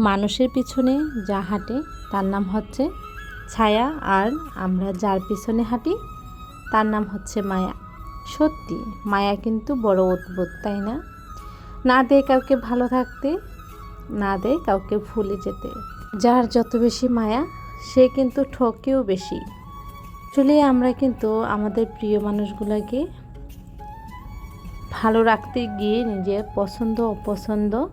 মানুষের পিছনে যা হাঁটে, তার নাম হচ্ছে ছায়া। আর আমরা যার পিছনে হাঁটি, তার নাম হচ্ছে মায়া। সত্যি, মায়া কিন্তু বড় অদ্ভুত, তাই না? না দেয় কাউকে ভালো থাকতে, না দেয় কাউকে ভুলে যেতে। যার যত বেশি মায়া, সে কিন্তু ঠকেও বেশি। আসলে আমরা কিন্তু আমাদের প্রিয় মানুষগুলোকে ভালো রাখতে গিয়ে নিজের পছন্দ, অপছন্দ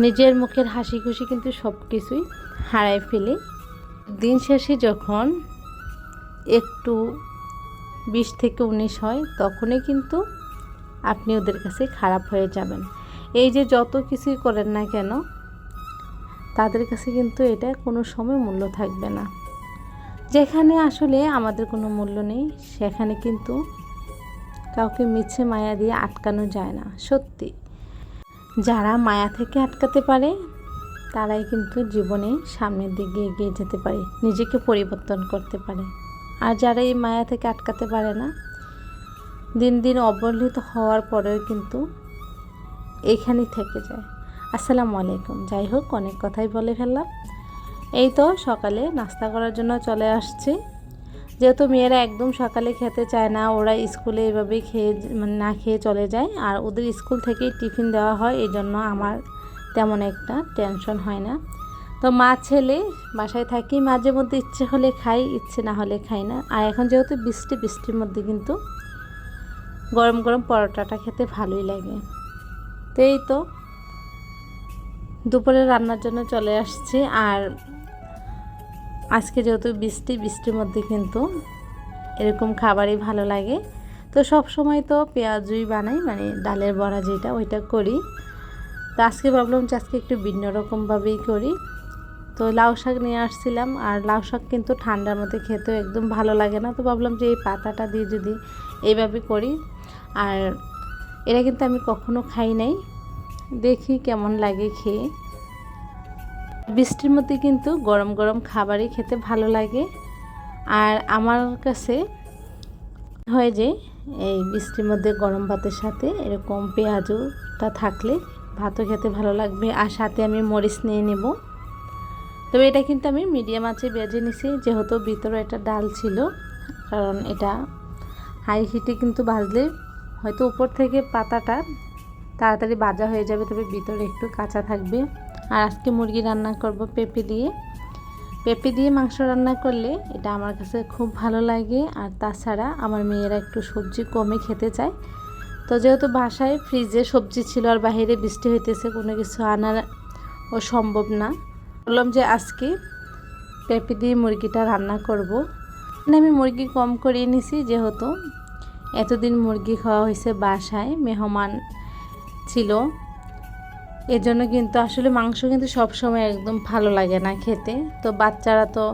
নিজের মুখের হাসি খুশি কিন্তু সব কিছুই হারায় ফেলি। দিন শেষে যখন একটু বিশ থেকে উনিশ হয়, তখনই কিন্তু আপনি ওদের কাছে খারাপ হয়ে যাবেন। এই যে যত কিছুই করেন না কেন, তাদের কাছে কিন্তু এটা কোনো সময় মূল্য থাকবে না। যেখানে আসলে আমাদের কোনো মূল্য নেই, সেখানে কিন্তু কাউকে মিছে মায়া দিয়ে আটকানো যায় না, সত্যি। যারা মায়া থেকে আটকাতে পারে, তারাই কিন্তু জীবনে সামনের দিকে এগিয়ে যেতে পারে, নিজেকে পরিবর্তন করতে পারে। আর যারা এই মায়া থেকে আটকাতে পারে না, দিন দিন অবহেলিত হওয়ার পরেও কিন্তু এইখানেই থেকে যায়। আসসালামু আলাইকুম। যাই হোক, অনেক কথাই বলে ফেললাম। এই তো সকালে নাস্তা করার জন্য চলে আসছি। যেহেতু মেয়েরা একদম সকালে খেতে চায় না, ওরা স্কুলে এভাবেই খেয়ে মানে না খেয়ে চলে যায়। আর ওদের স্কুল থেকেই টিফিন দেওয়া হয়, এই জন্য আমার তেমন একটা টেনশন হয় না। তো মা ছেলে, বাসায় থাকি, মাঝে মধ্যে ইচ্ছে হলে খাই, ইচ্ছে না হলে খাই না। আর এখন যেহেতু বৃষ্টি, বৃষ্টির মধ্যে কিন্তু গরম গরম পরোটাটা খেতে ভালোই লাগে। তো এই তো, দুপুরে রান্নার জন্য চলে আসছি। আর আজকে যেহেতু বৃষ্টি, বৃষ্টির মধ্যে কিন্তু এরকম খাবারই ভালো লাগে। তো সব সময় তো পেঁয়াজুই বানাই মানে ডালের বড়া যেটা, ওইটা করি। তো আজকে ভাবলাম যে আজকে একটু ভিন্ন রকমভাবেই করি। তো লাউ শাক নিয়ে আসছিলাম, আর লাউ শাক কিন্তু ঠান্ডার মধ্যে খেতেও একদম ভালো লাগে না। তো ভাবলাম যে এই পাতাটা দিয়ে যদি এইভাবে করি, আর এটা কিন্তু আমি কখনো খাই নাই। দেখি কেমন লাগে খেয়ে। বৃষ্টির মধ্যে কিন্তু গরম গরম খাবারই খেতে ভালো লাগে। আর আমার কাছে হয় যে, এই বৃষ্টির মধ্যে গরম ভাতের সাথে এরকম পেঁয়াজুটা থাকলে ভাতও খেতে ভালো লাগবে আর সাথে আমি মরিচ নিয়ে নেব। তবে এটা কিন্তু আমি মিডিয়াম আঁচে বেজে নিছি, যেহেতু ভিতরে একটা ডাল ছিল, কারণ এটা হাই হিটে কিন্তু ভাজলে হয়তো উপর থেকে পাতাটা তাড়াতাড়ি বাজা হয়ে যাবে, তবে ভিতরে একটু কাঁচা থাকবে। আর আজকে মুরগি রান্না করব পেঁপে দিয়ে। পেঁপে দিয়ে মাংস রান্না করলে এটা আমার কাছে খুব ভালো লাগে আর তাছাড়া আমার মেয়েরা একটু সবজি কমে খেতে চায়। তো যেহেতু বাসায় ফ্রিজে সবজি ছিল আর বাইরে বৃষ্টি হইতেছে, কোনো কিছু আনার ও সম্ভব না। বললাম যে আজকে পেঁপে দিয়ে মুরগিটা রান্না করব। মানে আমি মুরগি কম করিয়ে নিছি, যেহেতু এতদিন মুরগি খাওয়া হয়েছে বাসায়, মেহমান ছিল। এর জন্য কিন্তু আসলে মাংস কিন্তু সবসময় একদম ভালো লাগে না খেতে। তো বাচ্চারা তো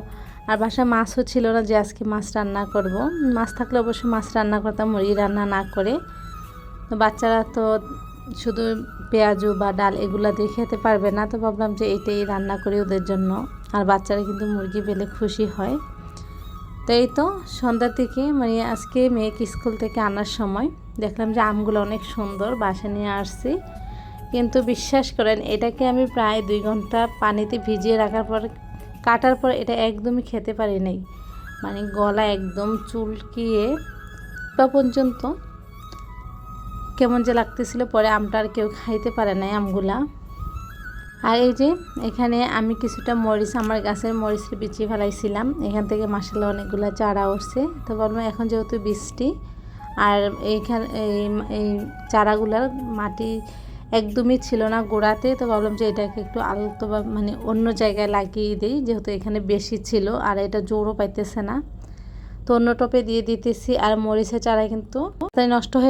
আর বাসায় মাছও ছিল না যে আজকে মাছ রান্না করব। মাছ থাকলে অবশ্যই মাছ রান্না করতাম, মুরগি রান্না না করে। তো বাচ্চারা তো শুধু পেঁয়াজু বা ডাল এগুলো দিয়ে খেতে পারবে না। তো ভাবলাম যে এইটাই রান্না করি ওদের জন্য। আর বাচ্চারা কিন্তু মুরগি পেলে খুশি হয়। তো এই তো সন্ধ্যার দিকে মানে আজকে মেয়েকে স্কুল থেকে আনার সময়। দেখলাম যে আমগুলো অনেক সুন্দর, বাসা নিয়ে আসছি। কিন্তু বিশ্বাস করেন, এটাকে আমি প্রায় দুই ঘণ্টা পানিতে ভিজিয়ে রাখার পর, কাটার পর এটা একদমই খেতে পারি নাই। মানে গলা একদম চুলকিয়ে বা পর্যন্ত কেমন যে লাগতেছিল, পরে আমটা আর কেউ খাইতে পারে নাই আমগুলা। আর এই যে এখানে আমি কিছুটা মরিচ, আমার গাছের মরিচের বিছিয়ে ফেলাইছিলাম। এখান থেকে মাসালা অনেকগুলো চারা উঠছে। তো বললাম এখন যেহেতু বৃষ্টি, আর এইখানে এই এই চারাগুলার মাটি একদমই ছিল না গোড়াতে, তো ভাবলাম যে এটাকে একটু আলতো বা মানে অন্য জায়গায় লাগিয়ে দিই, যেহেতু এখানে বেশি ছিল আর এটা জোরও পাইতেছে না। তো অন্য টপে দিয়ে দিতেছি আর মরিচের চারা কিন্তু নষ্ট হয়ে